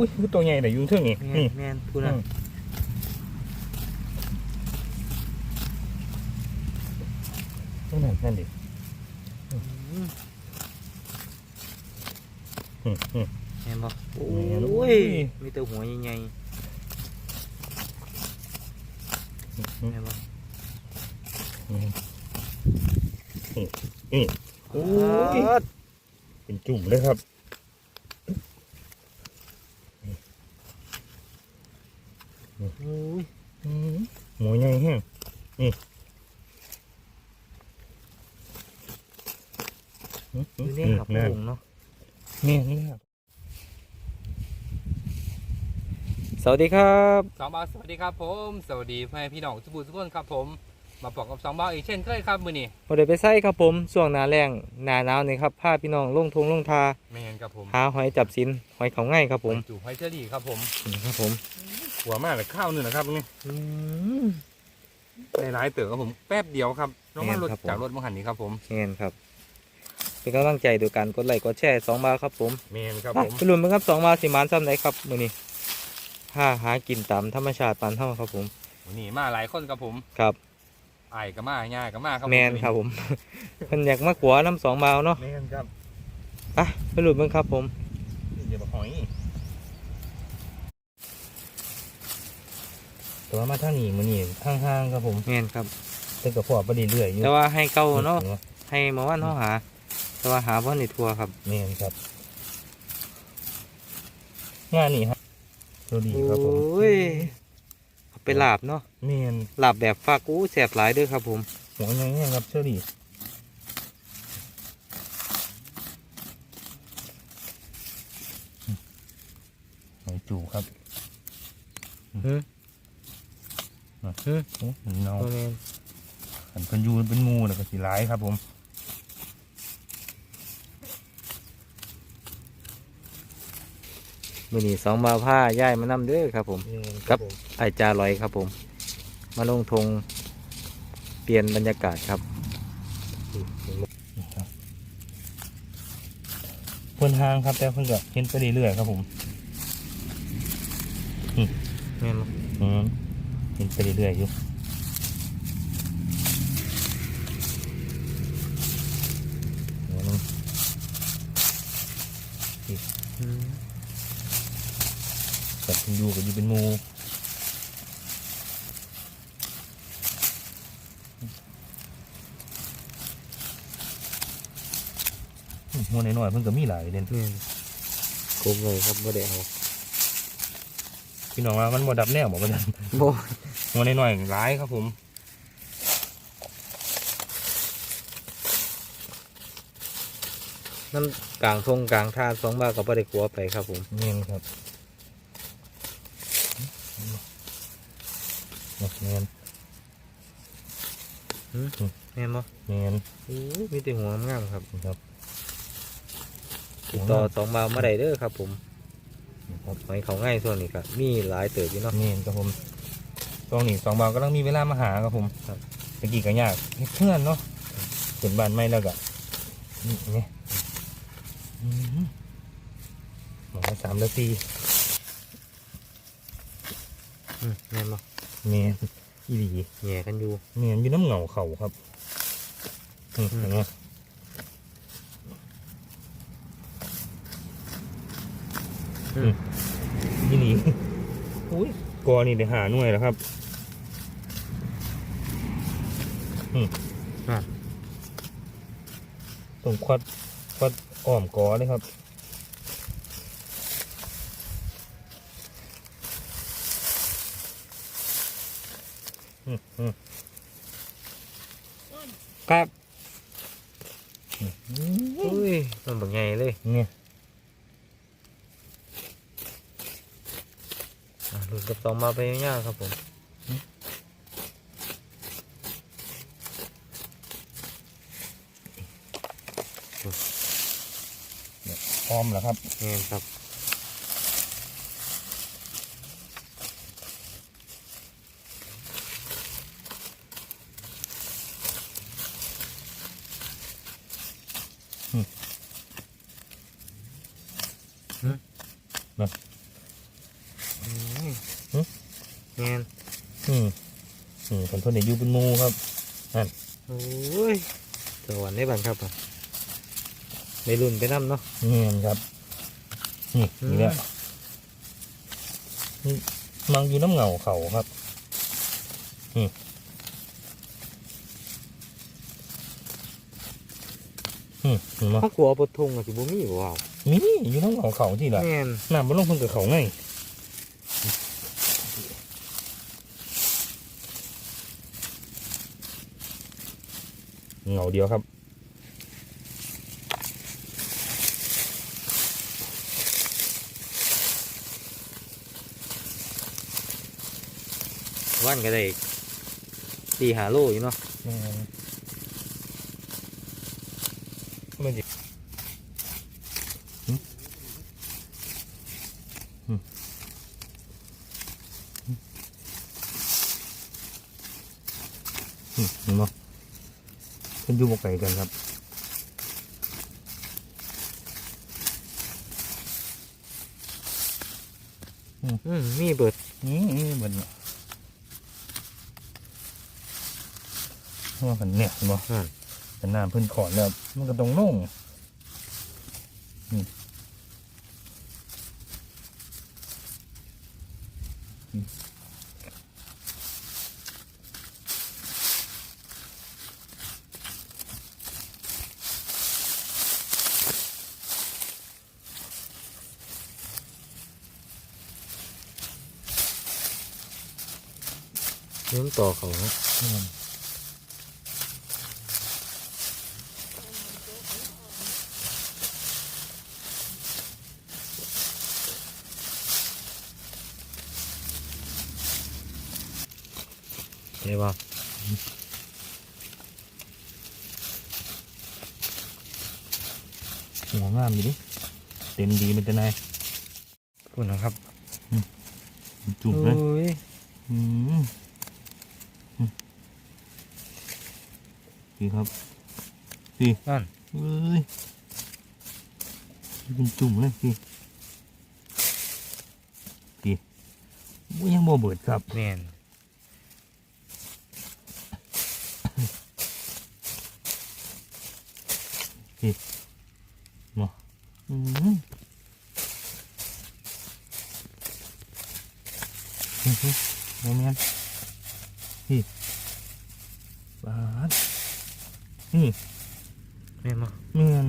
อุ้ยตัวใหญ่แต่ยุ่งเท่านี้แม่นี่นแม่นพูดนะอืมนั่นนั่นนั่นดิอืมอืมอืมแม่นบ่โอ้แม่นยมีแต่หัวใหญ่อืๆมแม่นบ่อืมนี่โอ้ยอ๊าดเป็นจุ่มเลยครับ โอ้ย อืม หมูใหญ่แห้งนี่อืมออืยู่มในหับนั่นผงเนาะนี่นี่ครับสวัสดีครับสองบาทสวัสดีครับ ผม สวัสดีพ่อแม่พี่น้องทุกผู้ทุกคนครับ ผม มาปอกกับสองบาทอีกเช่นเคยครับมือนี้บ่ได้ไปไสครับผมช่วงหน้าแล้งหน้าหนาวนี่ครับพาพี่น้องลงทงลงทาไม่เห็นครับผมหาหอยจับสินหอยเขาง่ายครับผมจูบไฮเชอรี่ครับผมนี่ครับผม หัวมากเลยข้าวนึงนะครับนี่อืมหลายๆเต๋อครับผมแป๊บเดียวครับน้องมาแม่นรถครับผมจากรถมังหันนี้ครับผมแม่นครับ เป็นกำลังใจโดยการกดไลค์กดแชร์สองบาทครับผมเมนครับไปผมไปลุ้นกันครับสองบาทสิหมานซ้ำไหนครับมื้อนี้หาหากินตามธรรมชาติปานเฮาครับผมวันนี้มาหลายคนครับผมครับไอ้ายก็มาง่ายก็มาครับผแมนครับผมเพิ่นอยากมาขัวน้ำสองบาทเนาะเมนครับไปไปลุ้นกันครับผมเดี๋ยวมาหอย แต่ว่ามาท่างนี้มันนี่ข้างๆครับผมแมนครับเป็นกระเพาะไปเรื่อยๆอยู่แต่ว่าให้เก้าเนาะให้หมาว่านเขาหา แต่ว่าหาบ่ในทัวร์ครับเมนครับงานนี่ครับตัวดีครับผมโอ้ยเอาไปลาบเนาะเมนลาบแบบฝากอู้แสบหลายเด้วยครับผมหัวใหญ่ๆครับเชอรี่หอยจูครับฮึอ่ะฮึโอ้เนาโอแมนอันเป็นอยูเป็นงูแล้วก็สีร้ายครับผมมื้อนี้สองบาทผ้าย่ายมานํเด้อครับผมครับไอจาลอยครับผม มาลงทงเปลี่ยนบรรยากาศครับเพิ่นห่างครับแต่เพิ่นก็เห็นไปเรื่อยๆครับผม แม่นบ่อืมเห็น ไปเรื่อยๆอยู่หัวหนึงอืมแต่เพิ่นอยู่ก็อยู่เป็นงูอืมหัวน้อยๆเพิ่นก็มีหลายเด่นแม่นครบเลยครับบ่ได้เอาพี่น้องว่ามันบ่ดับแนวบ่ว่าจันบ่ หัวน้อยๆหลายครับผมน้ำกลางทงกลางท่าสองบาทก็บ่ได้กลัวไปครับผมเงี้ยครับเงี้ยแม่นบ่เงี้ยอู้ยมีแต่หัวงามๆครับครับติดต่อสองบาทมาได้เด้อครับผมครับหอยเขาง่ายส่วนนี้ครับมีหลายเติบอยู่เนาะเงี้ยครับผม ตรงนี้สองบาทก็ต้องมีเวลามาหาครับผมครับตะกี้ก็ยากเฮ็ดเพื่อนเนาะถึงบ้านไม่แล้วก็นี่นี่อืมหมอสามนาทีอืมแม่นบ่เงี้ยอีดีแย่กันอยู่เงี้ยอยู่น้ำเหงาเข่าครับอืมอืมเห็นไหมอืมอีหลีอุ้ยกอนี่เดี๋ยวหาหน่วยแล้วครับ อะตรงควัดควัดอ้อมกอเลยครับอืมอืมครับอืมอุ้ยมันบักใหญ่เลยเนี่ยอะลุ้นกับสองบาทไปยาวๆครับผม พร้อมแล้วครับแม่นครับพแมนอืมอืมคนทนได้อยู่เป็นหมูครับโอ้ยสวรรค์ได้บังครับอะ ในรุ่นไปน้ำเนาะเงี้ยครับ นี่อืมนี่แหละนี่มังอยู่น้ำเหงาเขาครับนี่อืมเห็นไหมห้องกลัวปดทงอะสิบ่มีบ่ว้าวมีอยู่น้ำเหงาเขาที่ละแมนน้ำมันลงเพิ่งกับเขาไงเหงาเดียวครับ วันก็ได้ตีหาโลอยู่เนาะอืมมันจะหึหึหึเห็นไหมเป็นอยู่บกไก่กันครับ อืมมีเบิด นี่นี่เหมือนว่ากัน เนี่ยเห็นไหมอ่าแต่น้ำเพิ่นขอนแล้วมันก็ต้องนุ่งนี่นี่เลี้ยงต่อเขาเนาะ อืมเห็นป่ะหัวงามอยู่ดิเต็มดีมันจะนายพูดนะครับจุ่มเลยโอ้ยอืมอืมนี่ครับนั่นเอ้ยเป็นจุ่มเลยพี่พี่บ่ยังบ่เบิดครับแมน อืมอืมอืมโมเมนพี่บาดนี่แมนมาเมียน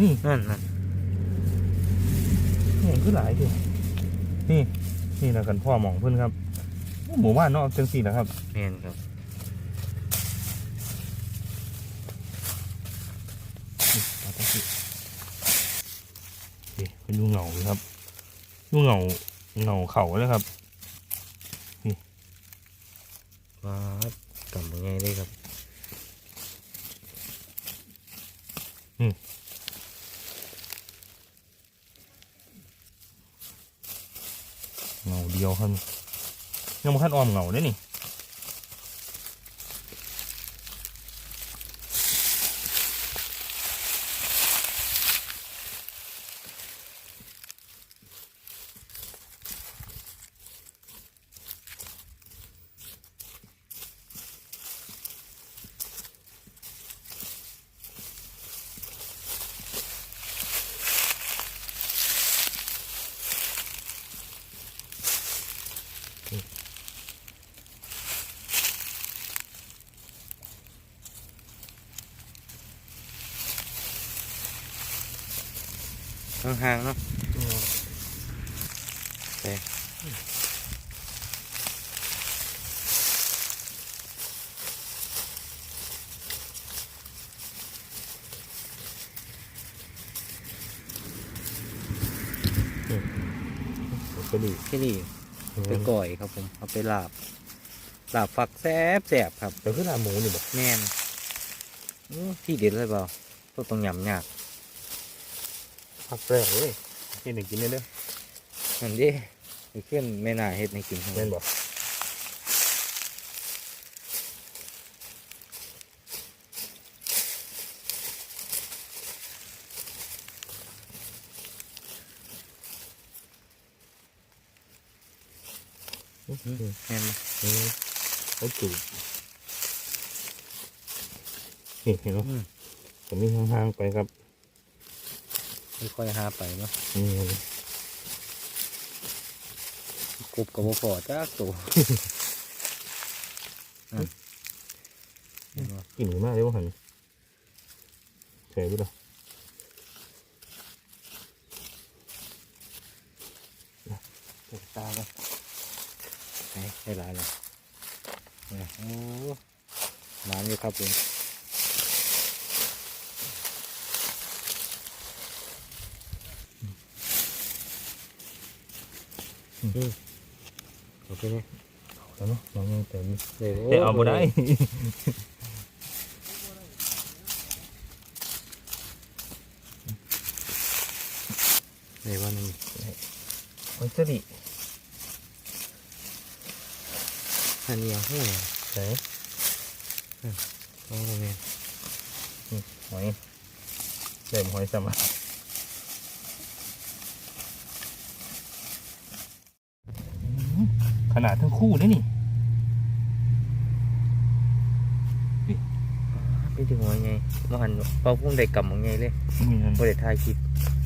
นี่นั่นนั่นเมียนคือหลายทีนี่ นี่นะกันพ่อหมองเพื่อนครับ หมู่บ้านเนาะจังสี่นะครับ แมนครับ นี่เอาจังสี่นี่ เป็นดูเหงาเลยครับดูเหงาเหงาเข่าเลยครับว้าดกำยังไงได้ครับเหงาเดียวครับยังมาขั้นออมเหงาได้อนี่ ห่างๆเนาะไปไปดูที่นี่ไปก่อยครับผมเอาไปลาบลาบฝักแซบแซบครับเดี๋ยวขึ้นลาหมูนี่บอกแมนอื้อที่เด็ดเลยเปล่าก็ต้องยำยาก ผักแปรกเลยกินหนึ่งกินได้เด้อนั่นดิไปขึ้นไม่น่าเฮ็ดในกินแม่นบอกแม่นบ่เออเขาจูบนี่เห็นไหมอืมผมมีห่างๆไปครับ ค่อยๆหาไปเนาะนี่กบกับบ่พอจ้าตัวอืมเห็นบ่กลิ่นมากเลยว่าหันใช่ไหมล่ะเปิดตากันไหนได้หลายเลยเนี่ยโอ้หมานอยู่ครับผม โอเคเนี่ยแล้วเนาะลองยังแต่นี่เดี๋ยวแต่เอาบ่ได้เดี๋ยววันนี้มันสดิอันนี้เอาหู้ใส่โอ้แม่หอยเดิมหอยสมัคร ขนาดทั้งคู่เลยนี่พี่ถึงว่าไงมหันเป้าพุ่งได้กำว่าไงเลยมีนั่นบ่ได้ถ่ายคลิป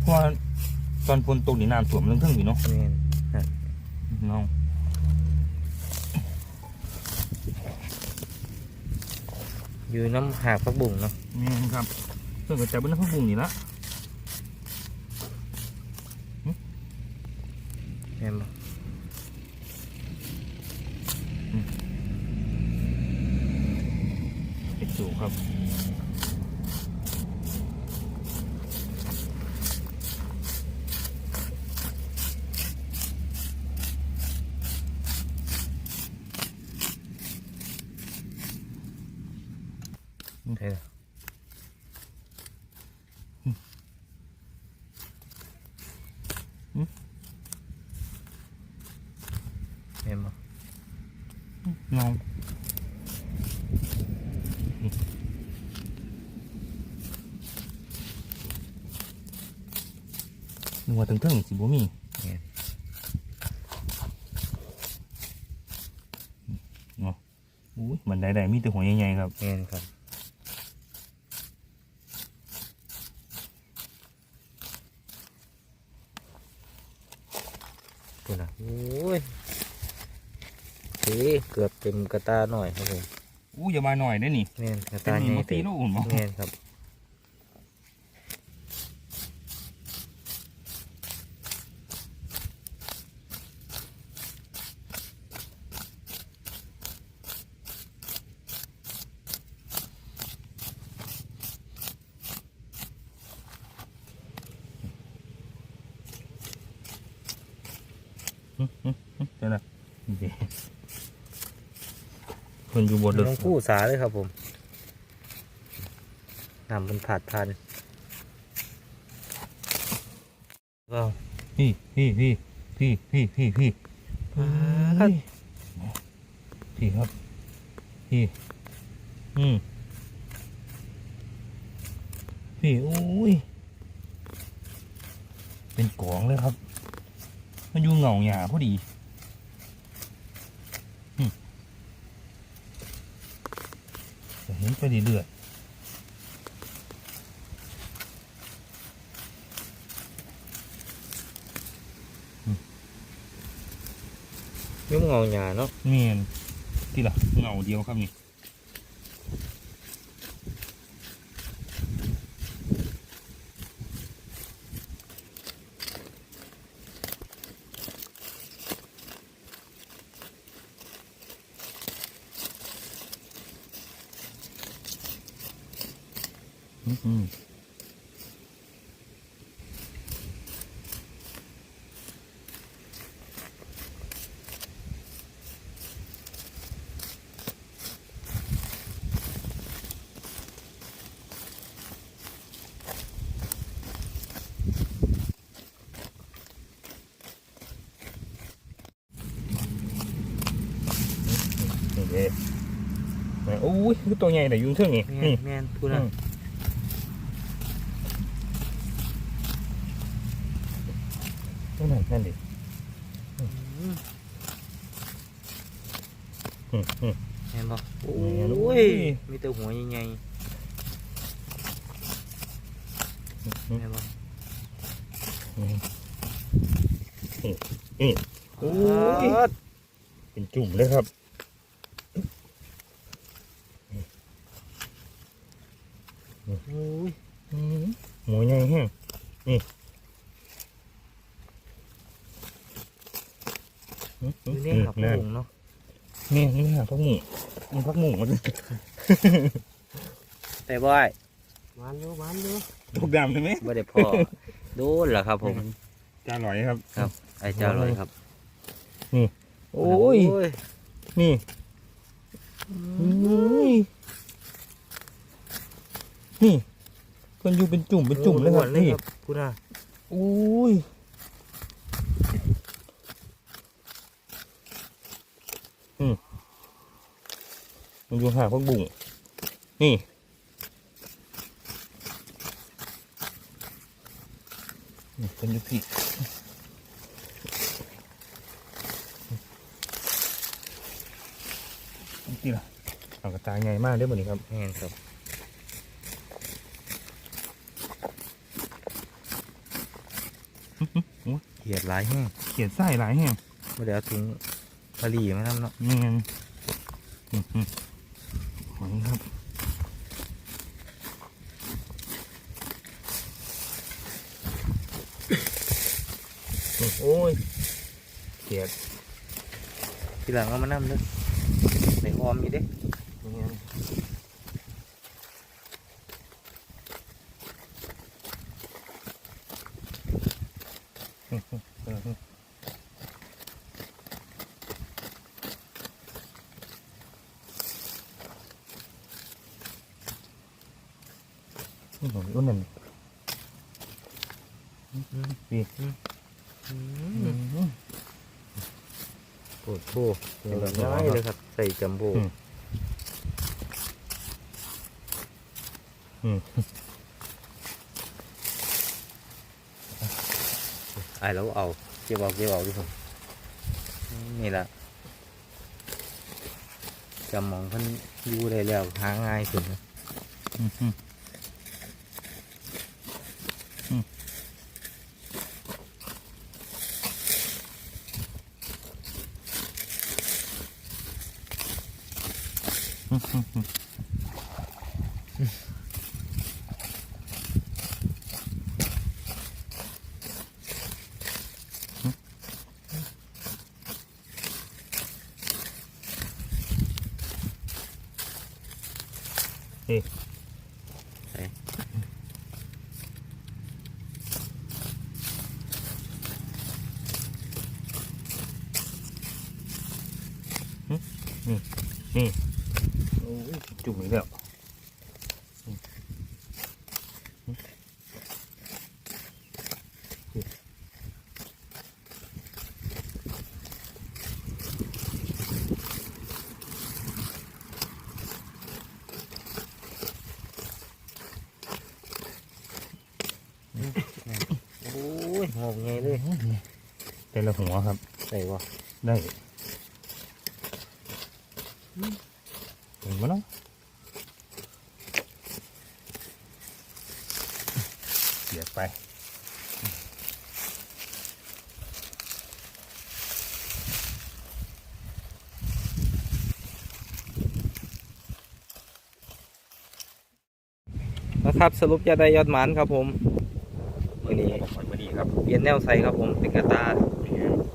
เพราะว่าตอนฝนตกนี่น้ำท่วมเรื่องเทิงอยู่เนาะแม่นน้องอยู่น้ำหากพักบุ่งเนาะแม่นครับเพิ่งก็จับเป็นน้ำพักบุ้งนี่ละ แม่นบ่ เห็ดสูครับนี่ใช่ละ แม่นบ่ น้องนึกว่าถึงเทิงๆสิบ่มีแม่นอุ้ยบันไดใดมีแต่หัวใหญ่ๆครับแม่นครับตัวน่ะโอ้ย เฮ้เกือบเต็มกระตาหน่อยครับผมอู้อย่ามาหน่อยได้อนี่แม่นกระเป็ตานใหนี่ญ่มาตีเต็มโลอุ่นบ่แม่นครับ ใช่ละนี่ดิ เพิ่นอยู่บนเดือน้องคู่สาเลยครับผมนำมันผาดพันก็พี่พี่พี่พี่พี่พี่พี่ครับพี่ครับพี่อืมพี่โอ้ยเป็นกองเลยครับ มันอยู่เหงาหยาพอดีอืมจะ เห็นไปเรื่อยยุ่งเงาหยาเนาะๆเมียนที่ละเหงาเดียวครับนี่ อืมนี่เด้แม่โอ้ยคือตัวใหญ่แต่ยุ่งเท่ง นี่แม่นี่นแม่นพูดนะอืมตัวไหนนั่นดิอืมอืมเห็นบ่โอ้แม่นยมีแต่หัวใหญ่ๆเห็นบ่อืมนี่โอ้ยอ๊าดเป็นจุ่มเลยครับโอ้ยอืมหมูใหญ่แห้งนี่ อืมออืมยู่ในหับนั่นหุงเนาะนี่นี่หาพักหมูมันพักหมูมันแต่บ่อยมันอยู่มันอยู่พวกดำใช่ไหมบ่ได้พอโดนล่ะครับ ผมจานอร่อยครับ ไอ้เจ้าเลยครับโอ้ย นี่อุ้ยนี่คนอยู่เป็นจุ่มเป็นจุ่มเลยครับเลยนี่ครับคุณอะอุ้ย มันอยู่หาพักบุ่งนี่นี่เป็นอยู่พี่นี่ล่ะเอากระตายใหญ่มากเด้อบ่นี้ครับแม่นครับเหยียดหลายแห้งเขียนไส้หลายแห่งบ่ได้เอาถุงผลีมาทำเนาะนี่ไงอืมอืมหอยครับ โอ้ ยเขียดทีหลังเอามานํเด้อในออมอยู่เด้นี่ไงอืมอืมอืมอืมนี่หอยอ้วนนั่นนี่ อืม อืม โอ้โหเห็นแบบน้อยเลยครับ ใส่จัมโบ้อืมอืมไอ้แล้วเอาเก็บเอาเก็บเอาทุกคนนี่แหละจำมองเพันอยู่ได้แล้วหาง่ายขึ้นนะ อืมอืมอืม อืมอืมอืมนี่โอ้ยจุ่มอีกแล้วอืมอืมอืม โอ้ย หอกไงเลยแต่ละหัวครับใส่บ่ได้เห็นมั้ยเนาะเสียบไปนะครับสรุปยอดได้ยอดหมานครับผมวันนี้ หอยมาดี ครับเปลี่ยนแนวใส่ครับผมเป็นกระตา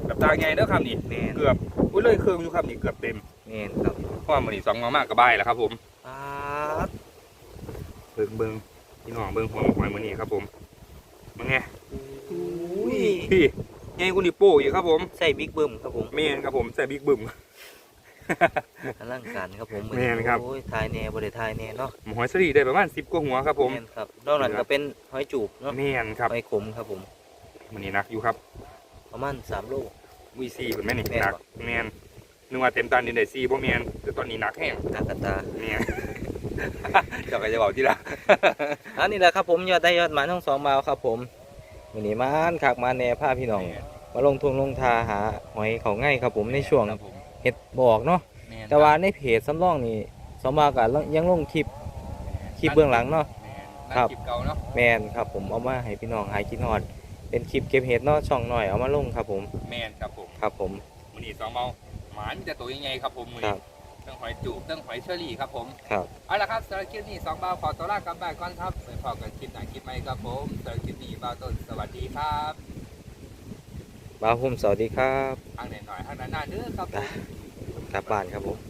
แบบตาไงเด้อครับนี่แมนเกือบอุ้ยเลยเครื่องอยู่ครับนี่เกือบเต็มแมนครับเพราะว่ามันนี่สองมากๆกระบายแล้วครับ ผมปาดเบิ่งเบิ่งพี่น้องเบิ่งหัวหอยมันนี่ครับ ผมมึงไงอุ้ยพี่ไงคุณดิโป้อยู่ครับผมใส่บิ๊กเบิ้มครับผมเมนครับผมใส่บิ๊กบึ้มอลังการครับผมแม่นครับโอ้ยทายแน่บริทายแน่เนาะหอยสลีได้ประมาณสิบกว่าหัวครับผมแม่นครับนอกนั้นก็เป็นหอยจูบเนาะเมนครับหอยขมครับผม มันนี่หนักอยู่ครับ ประมาณสามโลวีซีเห็นไหมนี่แม่นหนักปะเมนนึกว่าเต็มตันนี่ได้ซีบ่เมนแต่ตอนนี้หนักแห้งกากระตาเมนเจ้าก็จะบอกที่ละอันนี้แหละครับผมยอดได้ยอดหมานทั้งสองมาครับผมวันนี้มานขากมาแน่ผ้าพี่น้อง มาลงทุนลงทาหาหอยเขาง่ายครับผมในช่วงครับผมเห็ดบอกเนาะแมนแต่ว่าในเพจสำรองนี่สมมาก็ยังลงคลิปคลิปเบื้องหลังเนาะแม่นครับคลิปเก่าเนาะแมนครับผมเอามาให้พี่น้องหายกินฮอด เป็นคลิปเก็บเห็ดเนาะช่องหน่อยเอามาลงครับผมแม่นครับผมครับผมมื้อนี้สองเมาหมามีแต่ตัวใหญ่ๆครับผมมื้อครันี้บเรื่องหอยจูบเรื่องหอยเชอรี่ครับผมครับเอาละครับสำหรับคลิปนี้สองเบาขอตัวลากลับบ้านก่อนครับไปพบกันคลิปหน้าคลิปใหม่ครับผมสำหรับคลิปนี้เบาต้นสวัสดีครับบ้าวพุ่มสวัสดีครับทางไหนหน่อยทางนั้นหน้าเด้อครับผมกลับบ้านครับผม